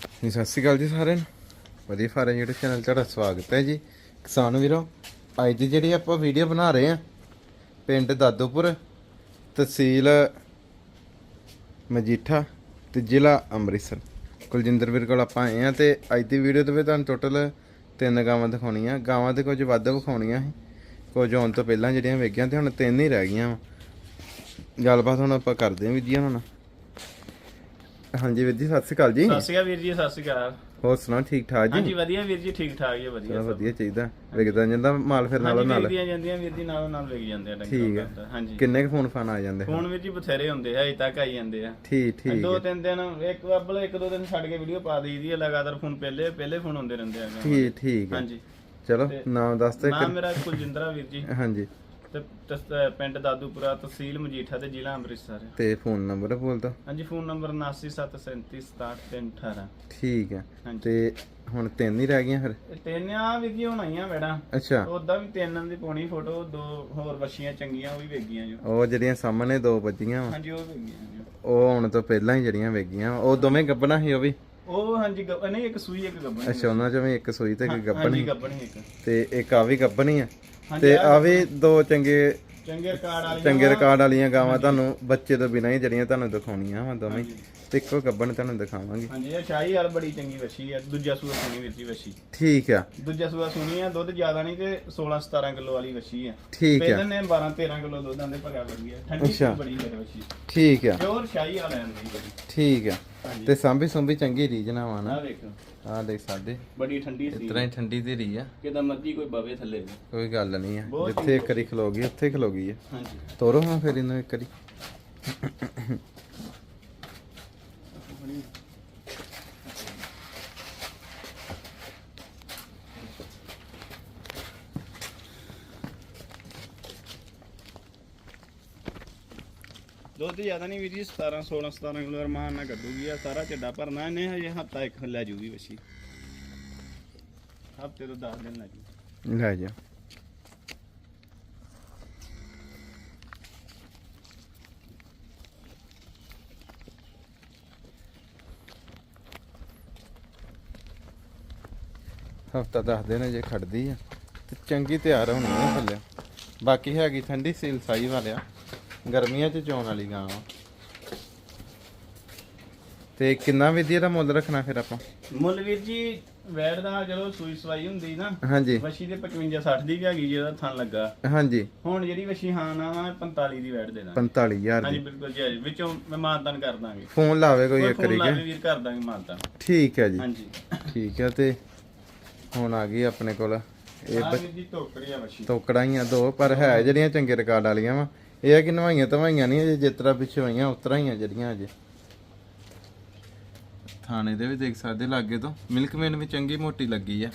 ਜੀ, ਸਤਿ ਸ਼੍ਰੀ ਅਕਾਲ ਜੀ ਸਾਰਿਆਂ ਨੂੰ। ਵਧੀਆ ਫਾਰਮ ਜਿਹੜੇ ਚੈਨਲ ਤੁਹਾਡਾ ਸਵਾਗਤ ਹੈ ਜੀ। ਕਿਸਾਨ ਵੀਰੋ, ਅੱਜ ਦੀ ਜਿਹੜੀ ਆਪਾਂ ਵੀਡੀਓ ਬਣਾ ਰਹੇ ਆ ਪਿੰਡ ਦਾਦੋਪੁਰ, ਤਹਿਸੀਲ ਮਜੀਠਾ ਤੇ ਜ਼ਿਲ੍ਹਾ ਅੰਮ੍ਰਿਤਸਰ। ਕੁਲਜਿੰਦਰ ਵੀਰ ਕੋਲ ਆਪਾਂ ਆਏ ਆ ਤੇ ਅੱਜ ਦੀ ਵੀਡੀਓ ਦੇ ਵਿੱਚ ਤੁਹਾਨੂੰ ਟੋਟਲ ਤਿੰਨ ਗਾਵਾਂ ਦਿਖਾਉਣੀਆਂ। ਗਾਵਾਂ 'ਤੇ ਕੁਝ ਵੱਧ ਵਿਖਾਉਣੀਆਂ ਸੀ। ਕੁਝ ਆਉਣ ਤੋਂ ਪਹਿਲਾਂ ਜਿਹੜੀਆਂ ਵੇਗੀਆਂ ਤੇ ਹੁਣ ਤਿੰਨ ਹੀ ਰਹਿ ਗਈਆਂ ਵਾਂ। ਗੱਲਬਾਤ ਹੁਣ ਆਪਾਂ ਕਰਦੇ ਹਾਂ ਵੀ ਜੀ ਹੁਣ ਹਾਂਜੀ ਵੀਰ ਜੀ ਸਤਿ ਸ਼੍ਰੀ ਅਕਾਲ ਜੀ। ਸਤਿ ਸ਼੍ਰੀ ਅਕਾਲ ਵੀਰ ਜੀ ਸਤਿ ਸ਼੍ਰੀ ਅਕਾਲ। ਹੋਰ ਸੁਣਾਓ ਠੀਕ ਠਾਕ ਹਾਂਜੀ ਜੀ ਵਧੀਆ ਵੀਰ ਜੀ ਠੀਕ ਠਾਕ ਜੀ ਵਧੀਆ ਚਲੋ ਸਭ। ਵਧੀਆ ਚਾਹੀਦਾ ਵਿਕਦਾ ਜਾਂਦਾ ਮਾਲ ਫਿਰ ਨਾਲੋਂ ਹਾਂਜੀ ਨਾਲ। ਵੇਚਦੀਆਂ ਜਾਂਦੀਆਂ ਵੀਰ ਜੀ ਨਾਲੋਂ ਨਾਲ ਵੇਚ ਜਾਂਦੇ ਆ ਠੀਕ। ਤਾਂ, ਹਾਂਜੀ। ਕਿੰਨੇ ਕੁ ਫੋਨ ਫਾਨ ਆ ਜਾਂਦੇ? ਫੋਨ ਵੀਰ ਜੀ ਬਥੇਰੇ ਹੁੰਦੇ ਆ ਅਜੇ ਤੱਕ ਆਈ ਜਾਂਦੇ ਆ। ਠੀਕ ਠੀਕ ਦੋ ਹੈ। ਤਿੰਨ ਦਿਨ ਇੱਕ ਅੱਬਲ ਇੱਕ ਦੋ ਦਿਨ ਛੱਡ ਕੇ ਵੀਡੀਓ ਪਾ ਦਈਦੀ ਆ ਲਗਾਤਾਰ ਫੋਨ ਪਹਿਲੇ ਪਹਿਲੇ ਫੋਨ ਹੁੰਦੇ ਰਹਿੰਦੇ ਆ। ਠੀਕ ਠੀਕ ਹੈ ਹਾਂਜੀ। ਚਲੋ ਨਾਮ ਦੱਸ ਤੇ ਨਾਮ ਮੇਰਾ ਕੁਲਜਿੰਦਰਾ ਵੀਰ ਜੀ। ਹਾਂਜੀ। ਤੇ ਤਸ- ਪਿੰਡ ਦਾਦੂਪੁਰਾ ਤਹਿਸੀਲ ਮਜੀਠਾ ਤੇ ਜ਼ਿਲ੍ਹਾ ਅੰਮ੍ਰਿਤਸਰ। ਤੇ ਫੋਨ ਨੰਬਰ ਬੋਲ ਦੋ ਹਾਂਜੀ ਫੋਨ ਨੰਬਰ 7973376318 ਠੀਕ ਹੈ। ਹਾਂਜੀ। ਤੇ ਹੁਣ ਤਿੰਨ ਹੀ ਰਹਿ ਗਈਆਂ ਫਿਰ? ਇਹ ਤਿੰਨ ਆ ਆਈਆਂ ਮੈਡਾਂ ਅੱਛਾ ਉਦਾਂ ਵੀ ਤਿੰਨ ਦੀ ਪਾਉਣੀ ਫੋਟੋ ਦੋ ਹੋਰ ਵੱਛੀਆਂ ਚੰਗੀਆਂ ਉਹ ਵੀ ਵੇਗੀਆਂ ਜੋ। ਉਹ ਜਿਹੜੀਆਂ ਸਾਹਮਣੇ ਦੋ ਵੱਜੀਆਂ ਵਾ। ਹਾਂਜੀ ਉਹ ਵੇਗੀਆਂ ਜੋ। ਉਹ ਆਉਣ ਤੋਂ ਪਹਿਲਾਂ ਹੀ ਜਿਹੜੀਆਂ ਵੇਗੀਆਂ। ਉਹ ਦੋਵੇਂ ਗੱਬਣਾ ਸੀ ਉਹ ਵੀ? ਉਹ ਹਾਂਜੀ ਗੱਬ- ਨਹੀਂ ਇੱਕ ਸੂਈ ਇੱਕ ਗੱਬਣ। ਅੱਛਾ ਉਹਨਾਂ ਚੋਂ ਵੀ ਇੱਕ ਸੂਈ ਤੇ ਇੱਕ ਗੱਬਣ। ਹਾਂਜੀ ਗੱਬਣ ਇੱਕ। ਤੇ ਇੱਕ ਆ ਵੀ ਗੱਬਣੀ ਆ? ਤੇ ਆ ਵੀ ਦੋ ਚੰਗੇ ਚੰਗੇ ਰਿਕਾਰਡ ਵਾਲੀ ਚੰਗੇ ਰਿਕਾਰਡ ਵਾਲੀਆਂ ਗਾਵਾਂ ਤੁਹਾਨੂੰ ਬੱਚੇ ਤੋਂ ਬਿਨਾਂ ਹੀ ਜਿਹੜੀਆਂ ਤੁਹਾਨੂੰ ਦਿਖਾਉਣੀਆਂ ਵਾ ਦੋਵੇਂ। ਤੇ ਇੱਕੋ ਗੱਬਣ ਤੁਹਾਨੂੰ ਦਿਖਾਵਾਂਗੇ। ਹਾਂਜੀ ਇਹ ਸ਼ਾਹੀ ਵਾਲ ਬੜੀ ਚੰਗੀ ਵੱਛੀ ਆ ਦੂਜਾ ਸੂਆ ਸੁਣੀ ਵੀਰ ਜੀ ਵੱਛੀ। ਠੀਕ ਆ। ਦੂਜਾ ਸੂਆ ਸੁਣੀ ਆ ਦੁੱਧ ਜ਼ਿਆਦਾ ਨਹੀਂ ਤੇ 16 17 ਕਿਲੋ ਵਾਲੀ ਵੱਛੀ ਆ। ਠੀਕ ਆ। ਪਹਿਲਾਂ ਨੇ 12 13 ਕਿਲੋ ਦੁੱਧ ਆਂਦੇ ਭਰਿਆ ਵਧੀਆ ਠੰਡੀ ਅੱਛਾ। ਸੀ ਬੜੀ ਵੱਛੀ। ਠੀਕ ਆ। ਪਿਓਰ ਸ਼ਾਹੀ ਵਾਲ ਆਂਦੀ ਬੜੀ ਠੀਕ ਆ। ਤੇ ਸਾਂਭੀ ਸੁੰਭੀ ਚੰਗੀ ਰੀਜਨਾ ਵਾ ਨਾ। ਆ ਵੇਖੋ। ਆ ਦੇਖ ਸਾਡੇ। ਬੜੀ ਠੰਡੀ ਸੀ। ਇਤਨਾ ਹੀ ਠੰਡੀ ਦੀ ਰੀ ਆ। ਕਿਦਾਂ ਮਰਜ਼ੀ ਕੋਈ ਬਵੇ ਥੱਲੇ। ਕੋਈ ਗੱਲ ਨਹੀਂ ਆ। ਜਿੱਥੇ ਇੱਕ ਵਾਰੀ ਖਲੋ ਗਈ ਉੱਥੇ ਖਲੋ ਗਈ ਆ। ਹਾਂਜੀ। ਤੋਰੋ ਹਾਂ ਫਿਰ ਇਹਨੂੰ ਇੱਕ ਵਾਰੀ। ਦੁੱਧ ਜ਼ਿਆਦਾ ਨਹੀਂ ਵੀਰ ਜੀ 17 16 17 ਕਿਲੋ ਰਮਾਨ ਨਾਲ ਕੱਢੂਗੀ ਆ, ਸਾਰਾ ਚੱਡਾ ਭਰਨਾ ਇਹਨੇ, ਹਜੇ ਹਫਤਾ ਇੱਕ ਲੈ ਜੂਗੀ ਵਸੀ ਹਫ਼ਤੇ ਤੋਂ 10 ਦਿਨ ਲੈ ਜੂ। ਲੈ ਜਾ। ਹਫਤਾ ਦੱਸ ਦਿਨ ਜੇ ਖੜਦੀ ਆ, ਤੇ ਚੰਗੀ ਤਿਆਰ ਹੋਣੀ ਆ ਥੱਲੇ। ਬਾਕੀ ਹੈਗੀ ਠੰਡੀ, ਸੀਲ ਸਾਈ ਵਾਲਿਆ। ਗਰਮੀਆਂ ਚ ਚੋਣ ਵਾਲੀ ਗਾਂ ਵਾ। ਤੇ ਕਿੰਨਾ ਵਿਧੀ ਦਾ ਮੁੱਲ ਰੱਖਣਾ ਫਿਰ ਆਪਾਂ? ਮੁੱਲ ਵੀਰ ਜੀ ਵੈੜ ਦਾ ਜਦੋਂ ਸੂਈ ਸਵਾਈ ਹੁੰਦੀ ਨਾ ਹਾਂਜੀ। ਵਸ਼ੀ ਦੇ 55 60 ਦੀ ਵੀ ਹੈਗੀ ਜਿਹਦਾ ਥਣ ਲੱਗਾ। ਹਾਂਜੀ। ਹੁਣ ਜਿਹੜੀ ਵਸ਼ੀ ਹਾਂ ਨਾ ਵਾ 45 ਦੀ ਵੈੜ ਦੇ ਦਾਂ 45000 ਹਾਂਜੀ ਬਿਲਕੁਲ ਜੀ ਹਾਂਜੀ। ਵਿੱਚੋਂ ਮੈਂ ਮਾਨਤਨ ਕਰ ਦਾਂਗੇ। ਫੋਨ ਲਾਵੇ ਕੋਈ ਇੱਕ ਫੋਨ ਵਾਰੀ। ਲਾ ਕੇ ਕੇ ਵੀਰ ਕਰ ਦਾਂਗੇ ਮਾਨਤਨ। ਠੀਕ ਹੈ ਜੀ। ਹਾਂਜੀ। ਠੀਕ ਹੈ ਤੇ ਹੁਣ ਆ ਗਈ ਆਪਣੇ ਕੋਲ। ਇਹ ਆ ਵੀਰ ਜੀ ਟੋਕਰੀ ਆ ਵਸ਼ੀ ਤੋਕੜਾਂ ਹੀ ਆ ਦੋ ਪਰ ਹੈ ਜਿਹੜੀਆਂ ਚੰਗੇ ਰਿਕਾਰਡ ਵਾਲੀਆਂ ਵਾ। ਇਹ ਆ ਕਿ ਨਵਾਈਆਂ ਤਵਾਈਆਂ ਨਹੀਂ ਅਜੇ ਜਿਸ ਤਰ੍ਹਾਂ ਪਿੱਛੇ ਹੋਈਆਂ ਉਤਰਾ ਹੀ ਆ ਜਿਹੜੀਆਂ ਅਜੇ। ਥਾਣੇ ਦੇ ਵੀ ਦੇਖ ਸਕਦੇ ਲਾਗੇ ਤੋਂ। ਮਿਲਕ ਮੇਨ ਵੀ ਚੰਗੀ ਮੋਟੀ ਲੱਗੀ ਆ।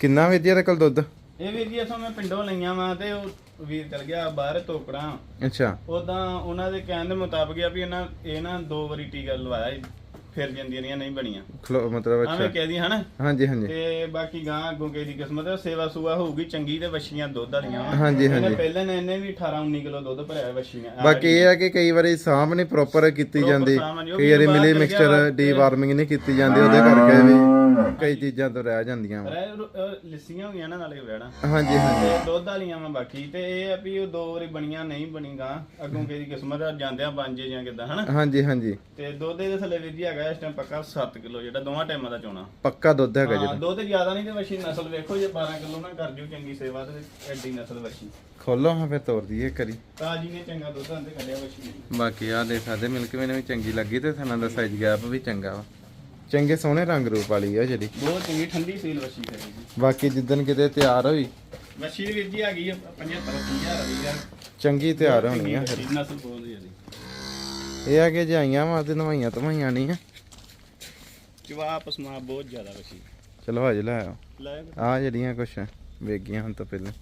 ਕਿੰਨਾ ਵਿਦਿਆ ਦੇ ਕੋਲ ਦੁੱਧ? ਇਹ ਵੀਰ ਜੀ ਅਸਾਂ ਮੈਂ ਪਿੰਡੋਂ ਲਈਆਂ ਵਾ ਤੇ ਉਹ ਵੀਰ ਚਲ ਗਿਆ ਬਾਹਰ ਟੋਕੜਾ ਅੱਛਾ। ਉਦਾਂ ਉਹਨਾਂ ਦੇ ਕਹਿਣ ਦੇ ਮੁਤਾਬਕ ਆ ਵੀ ਇਹਨਾਂ ਇਹ ਨਾ ਦੋ ਵਾਰੀ ਟੀਕਾ ਲਵਾਇਆ ਸੀ, ਫਿਰ ਜਾਂਦੀਆਂ ਰਹੀਆਂ ਨਹੀਂ ਬਣੀਆਂ। ਖਲੋ ਮਤਲਬ ਆਵੇਂ ਅੱਛਾ। ਕਹਿਦੀ ਹਨਾ? ਹਾਂਜੀ ਹਾਂਜੀ। ਤੇ ਬਾਕੀ ਗਾਂ ਅੱਗੋਂ ਕਿਸੇ ਦੀ ਕਿਸਮਤ ਹੈ ਸੇਵਾ ਸੁਵਾ ਹੋਊਗੀ ਚੰਗੀ ਤੇ ਵਛੀਆਂ ਦੁੱਧ ਵਾਲੀਆਂ ਵਾਂ। ਹਾਂਜੀ, ਇਹਨੇ ਹਾਂਜੀ। ਪਹਿਲਾਂ ਨੇ ਇਹਨੇ ਵੀ 18 19 ਕਿਲੋ ਦੁੱਧ ਭਰਿਆ ਵਛੀਆਂ ਬਾਕੀ ਇਹ ਆ ਕਿ ਕਈ ਵਾਰੀ ਸਾਂਭ ਨਹੀਂ ਪ੍ਰੋਪਰ ਕੀਤੀ Proper ਜਾਂਦੀ। ਸਾਂਭ ਨਹੀਂ, ਉਹ ਕਈ ਵਾਰੀ ਵੀ ਬਾਹਰ ਮਿਲੀ ਮਿਕਸਚਰ ਡੀ ਵਾਰਮਿੰਗ ਨਹੀਂ ਕੀਤੀ ਜਾਂਦੀ ਉਹਦੇ ਕਰਕੇ ਵੀ। ਕਈ ਚੀਜ਼ਾਂ ਤੋਂ ਰਹਿ ਜਾਂਦੀਆਂ ਵਾ। ਰਹਿ- ਅਹ ਲਿੱਸੀਆਂ ਹੋਈਆਂ ਨਾ ਨਾਲੇ ਵੈੜਾਂ ਹਾਂਜੀ ਹਾਂਜੀ। ਤੇ ਦੁੱਧ ਵਾਲੀਆਂ ਵਾ ਬਾਕੀ। ਤੇ ਇਹ ਆ ਵੀ ਉਹ ਦੋ ਵਾਰੀ ਬਣੀਆਂ ਨਹੀਂ ਬਣੀਆਂ। ਅੱਗੋਂ ਕਿਸੇ ਦੀ ਕਿਸਮਤ ਆ ਜਾਂਦਿਆਂ ਬਣ ਜੇ ਜਾਂ ਕਿਦਾਂ ਹਨਾ? ਹਾਂਜੀ ਹਾਂਜੀ। ਤੇ ਦੁੱਧ ਦੇ ਥੱਲੇ ਵੀਰ ਜੀ ਹੈਗਾ ਇਸ ਟਾਈਮ ਪੱਕਾ 7 ਕਿਲੋ ਜਿਹੜਾ ਦੋਵਾਂ ਟਾਈਮਾਂ ਦਾ ਚੋਣਾ। ਪੱਕਾ ਦੁੱਧ ਹੈਗਾ ਹਾਂ ਜਿਹੜਾ। ਦੁੱਧ ਜ਼ਿਆਦਾ ਨਹੀਂ ਤੇ ਵਸ਼ੀ ਨਸਲ ਵੇਖੋ ਜੇ 12 ਕਿਲੋ ਨਾ ਕਰ ਜੂ ਚੰਗੀ ਸੇਵਾ ਤੇ ਐਡੀ ਨਸਲ ਵਸ਼ੀ ਖੋਲੋ ਹਾਂ ਫਿਰ ਤੋਰ ਦਈਏ ਕਰੀ ਤਾਜੀ ਨੇ ਚੰਗਾ ਦੁੱਧ ਅੰਦੇ ਕੱਢਿਆ ਵਸ਼ੀ ਨੇ ਬਾਕੀ ਆ ਦੇਖ ਸਕਦੇ ਮਿਲਕ ਵੀ ਵੀ ਚੰਗੀ ਲੱਗੀ ਤੇ ਥਣਾ ਦਾ ਸਾਈਜ਼ ਗੈਪ ਵੀ ਚੰਗਾ ਵਾ। ਚੰਗੇ ਸੋਹਣੇ ਰੰਗ ਰੂਪ ਵਾਲੀ ਆ ਜਿਹੜੀ। ਬਹੁਤ ਚੰਗੀ ਠੰਡੀ ਸੀਲ ਵਸ਼ੀ ਕਰੀ ਜੀ ਬਾਕੀ ਜਿੱਦਨ ਕਿਤੇ ਤਿਆਰ ਹੋਈ ਵਸ਼ੀ ਦੀ ਵੀਰ ਜੀ ਆ ਗਈ ਆ 75 30000 ਦੀ ਯਾਰ ਚੰਗੀ ਤਿਆਰ ਹੋਣੀ ਆ ਫਿਰ। ਚੰਗੀ ਨਸਲ ਬਹੁਤ ਜ਼ਿਆਦੀ ਇਹ ਆ ਕਿ ਜੇ ਆਈਆਂ ਵਾ ਤੇ ਨਵਾਈਆਂ ਤਵਾਈਆਂ ਨਹੀਂ ਆ। ਚਵਾ ਪਸਮਾ ਬਹੁਤ ਜ਼ਿਆਦਾ ਵਸ਼ੀ ਚਲੋ ਹਜ ਲੈ ਆਓ। ਲੈ ਆ ਜਿਹੜੀਆਂ ਕੁਛ ਵੇਗੀਆਂ ਹੁਣ ਤੋਂ ਪਹਿਲਾਂ।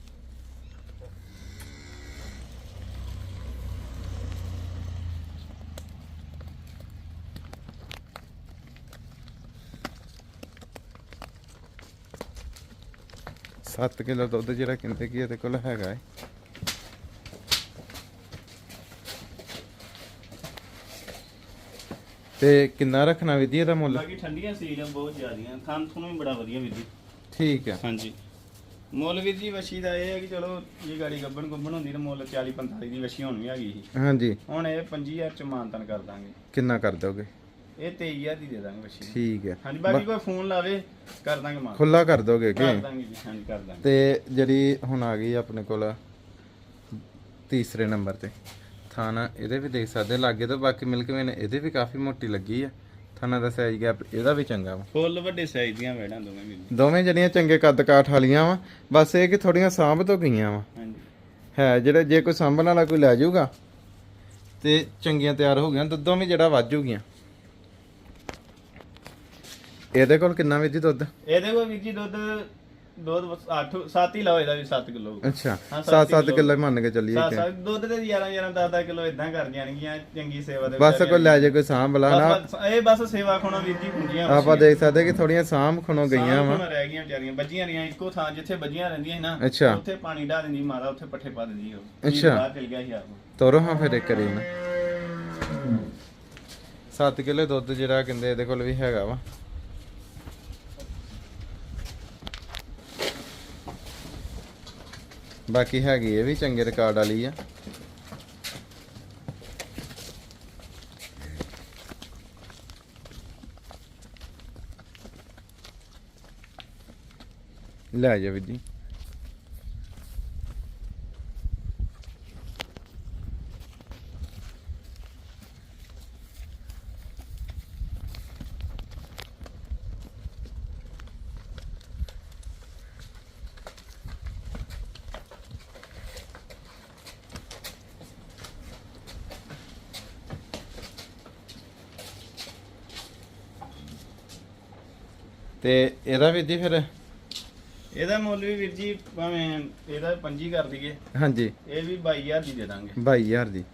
ਸੱਤ ਕਿਲੋ ਦੁੱਧ ਜਿਹੜਾ ਕਹਿੰਦੇ ਕੀ ਇਹਦੇ ਕੋਲ ਹੈਗਾ ਹੈ ਤੇ ਕਿੰਨਾ ਰੱਖਣਾ ਜੀ ਇਹਦਾ ਮੁੱਲ? ਬਾਕੀ ਠੰਡੀਆਂ ਸੀਲ ਬਹੁਤ ਜ਼ਿਆਦੀਆਂ ਥਾਂ ਤੁਹਾਨੂੰ ਵੀ ਬੜਾ ਵਧੀਆ ਜੀ। ਠੀਕ ਹੈ ਹਾਂਜੀ। ਮੁੱਲ ਵੀਰ ਜੀ ਵਸ਼ੀ ਦਾ ਇਹ ਹੈ ਕਿ ਚਲੋ ਇਹ ਗਾੜੀ ਗੱਬਣ ਗੁੰਬਣ ਹੁੰਦੀ ਤਾਂ ਮੁੱਲ 40 45 ਦੀ ਵਸ਼ੀ ਹੁਣ ਵੀ ਹੈਗੀ ਸੀ। ਹਾਂਜੀ। ਹੁਣ ਇਹ 25000 ਚ ਮਾਨਤਨ ਕਰ ਦਾਂਗੇ। ਕਿੰਨਾ ਕਰ ਦੋਗੇ ਇਹ 23000 ਦੀ ਦੇ ਦਾਂਗੇ ਵਸ਼ੀ ਠੀਕ ਹੈ। ਹਾਂਜੀ ਬਾਕੀ ਕੋਈ ਫੋਨ ਲਾਵੇ ਕਰ ਦਾਂਗੇ ਮਾਨ ਖੁੱਲਾ ਕਰ ਦੋਗੇ ਕਰ ਕਿ ਦਾਂਗੇ ਜੀ ਹਾਂਜੀ ਕਰ ਦਾਂਗੇ। ਤੇ ਜਿਹੜੀ ਹੁਣ ਆ ਗਈ ਆਪਣੇ ਕੋਲ ਤੀਸਰੇ ਨੰਬਰ ਤੇ ਥਾਣਾ ਇਹਦੇ ਵੀ ਦੇਖ ਸਕਦੇ ਲਾਗੇ ਤੋਂ ਬਾਕੀ ਮਿਲਕ ਵੇਨ ਇਹਦੇ ਵੀ ਕਾਫੀ ਮੋਟੀ ਲੱਗੀ ਆ। ਥਾਣਾ ਦਾ ਸਾਈਜ਼ ਗੈਪ ਇਹਦਾ ਵੀ ਚੰਗਾ ਵਾ। ਫੁੱਲ ਵੱਡੇ ਸਾਈਜ਼ ਦੀਆਂ ਵੇੜਾਂ ਦੋਵੇਂ ਜਿਹੜੀਆਂ ਚੰਗੇ ਕੱਦ ਕਾਠ ਵਾਲੀਆਂ ਵਾ ਬਸ ਇਹ ਕਿ ਥੋੜੀਆਂ ਸਾਂਭ ਤੋਂ ਗਈਆਂ ਵਾ। ਹਾਂਜੀ। ਹੈ ਜਿਹੜੇ ਜੇ ਕੋਈ ਸਾਂਭਣ ਵਾਲਾ ਕੋਈ ਲੈ ਜਾਊਗਾ ਤੇ ਚੰਗੀਆਂ ਤਿਆਰ ਹੋ ਗਈਆਂ ਦੁੱਧੋਂ ਵੀ ਜਿਹੜਾ ਜੂਗੀਆਂ ਇਹਦੇ ਕੋਲ ਕਿੰਨਾ ਵੀ ਜੀ ਦੁੱਧ? ਇਹਦੇ ਕੋਲ ਵੀਰ ਜੀ ਦੁੱਧ ਦੁੱਧ 8 7 ਹੀ ਲਾਓ ਇਹਦਾ ਵੀ 7 ਕਿਲੋ ਅੱਛਾ ਹਾਂ, ਸੱਤ 7-7 ਕਿਲੋ। ਮੰਨ ਕੇ ਚੱਲੀਏ ਕਿ ਦੁੱਧ ਦੇ 11 11 10 10 ਕਿਲੋ ਇਦਾਂ ਕਰ ਜਾਣਗੀਆਂ ਚੰਗੀ ਸੇਵਾ ਦੇ ਬਸ ਕੋਈ ਲੈ ਜਾ ਕੋਈ ਸਾਂਭ ਲਾ ਨਾ। ਇਹ ਬਸ ਸੇਵਾ ਖੋਣਾ ਵੀਰ ਜੀ ਹੁੰਦੀਆਂ ਆਪਾਂ ਦੇਖ ਸਕਦੇ ਕਿ ਥੋੜੀਆਂ ਸਾਂਭ ਖਣੋ ਗਈਆਂ ਵਾ। ਰਹਿ ਗਈਆਂ ਵਿਚਾਰੀਆਂ ਬੱਜੀਆਂ ਰਹੀਆਂ ਇੱਕੋ ਥਾਂ ਜਿੱਥੇ ਬੱਜੀਆਂ ਰਹਿੰਦੀਆਂ ਸੀ ਨਾ ਅੱਛਾ। ਉੱਥੇ ਪਾਣੀ ਢਾ ਦਿੰਦੀ ਮਾਤਾ ਉੱਥੇ ਪੱਠੇ ਪਾ ਦਿੰਦੀ ਉਹ। ਅੱਛਾ। ਬਾਹਰ ਚਲ ਗਿਆ ਸੀ ਆਪ। ਤੋਰੋ ਹਾਂ ਫਿਰ ਇੱਕ ਕਰੀ ਨਾ। 7 ਕਿਲੋ ਦੁੱਧ ਜਿਹੜਾ ਕਹਿੰਦੇ ਇਹਦੇ ਕੋਲ ਵੀ ਹੈਗਾ ਵਾ। ਬਾਕੀ ਹੈਗੀ ਇਹ ਵੀ ਚੰਗੇ ਰਿਕਾਰਡ ਵਾਲੀ ਆ। ਲੈ ਜਾ ਵੀਰ ਜੀ। ਤੇ ਇਹਦਾ ਵੀਰ ਜੀ ਫਿਰ? ਇਹਦਾ ਮੁੱਲ ਵੀ ਵੀਰ ਜੀ ਭਾਵੇਂ ਇਹਦਾ ਪੰਜੀ ਕਰ ਦਈਏ ਹਾਂਜੀ। ਇਹ ਵੀ 22000 ਦੀ ਦੇ ਦਾਂਗੇ। 22000 ਦੀ।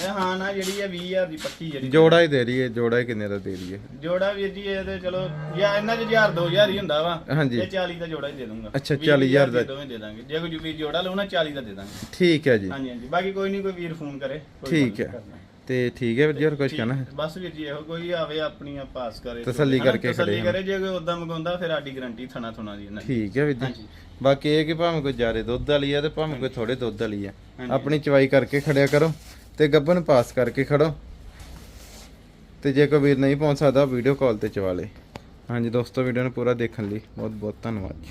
ਇਹ ਹਾਂ ਨਾ ਜਿਹੜੀ ਹੈ 20000 ਦੀ ਪੱਕੀ ਜਿਹੜੀ ਜੋੜਾ ਹੀ ਦੇ ਰਹੀਏ ਜੋੜਾ ਹੀ ਕਿੰਨੇ ਦਾ ਦੇ ਰਹੀਏ ਜੋੜਾ ਵੀਰ ਜੀ ਇਹ ਤੇ ਚਲੋ ਜਾਂ ਇਹਨਾਂ ਚ 1000 2000 ਹੀ ਹੁੰਦਾ ਵਾ। ਹਾਂਜੀ। ਇਹ 40 ਦਾ ਜੋੜਾ ਹੀ ਦੇ ਦੂੰਗਾ ਅੱਛਾ, 20 40,000 ਦਾ। ਦੋਵੇਂ ਦੇ ਦਾਂਗੇ। ਜੇ ਕੋਈ ਵੀਰ ਜੋੜਾ ਲਓ ਨਾ 40 ਦਾ ਦੇ ਦਾਂਗੇ। ਠੀਕ ਹੈ ਜੀ। ਹਾਂਜੀ ਹਾਂਜੀ। ਬਾਕੀ ਕੋਈ ਨਹੀਂ ਕੋਈ ਵੀਰ ਫੋਨ ਕਰੇ। ਠੀਕ ਹੈ। ਤੇ ਠੀਕ ਹੈ ਵੀਰ ਜੀ ਹੋਰ ਕੁਝ ਕਹਿਣਾ? ਹੈ? ਬਸ ਵੀਰ ਜੀ ਇਹੋ ਕੋਈ ਆਵੇ ਆਪਣੀਆਂ ਪਾਸ ਕਰੇ। ਤਸੱਲੀ ਕਰਕੇ ਤਸੱਲੀ ਖੜੇ ਹਾਂ। ਕਰੇ ਜੇ ਕੋਈ ਉਦਾਂ ਮੰਗਾਉਂਦਾ ਫਿਰ ਆਡੀ ਗਾਰੰਟੀ ਥਣਾ ਥੁਣਾ ਦੀ ਇਹਨਾਂ ਦੀ। ਠੀਕ ਹੈ ਵੀਰ ਜੀ। ਬਾਕੀ ਇਹ ਕਿ ਭਾਵੇਂ ਕੋਈ ਜ਼ਿਆਦਾ ਦੁੱਧ ਵਾਲੀ ਆ ਤੇ ਭਾਵੇਂ ਕੋਈ ਥੋੜੇ ਦੁੱਧ ਵਾਲੀ ਆ। ਆਪਣੀ ਚਵਾਈ ਕਰਕੇ ਖੜਿਆ ਕਰੋ ਤੇ ਗੱਬਨ ਪਾਸ ਕਰਕੇ ਖੜੋ। ਤੇ ਜੇ ਕੋਈ ਵੀਰ ਨਹੀਂ ਪਹੁੰਚ ਸਕਦਾ ਵੀਡੀਓ ਕਾਲ ਤੇ ਚਵਾ ਲੇ। ਹਾਂਜੀ ਦੋਸਤੋ ਵੀਡੀਓ ਨੂੰ ਪੂਰਾ ਦੇਖਣ ਲਈ ਬਹੁਤ ਬਹੁਤ ਧੰਨਵਾਦ ਜੀ।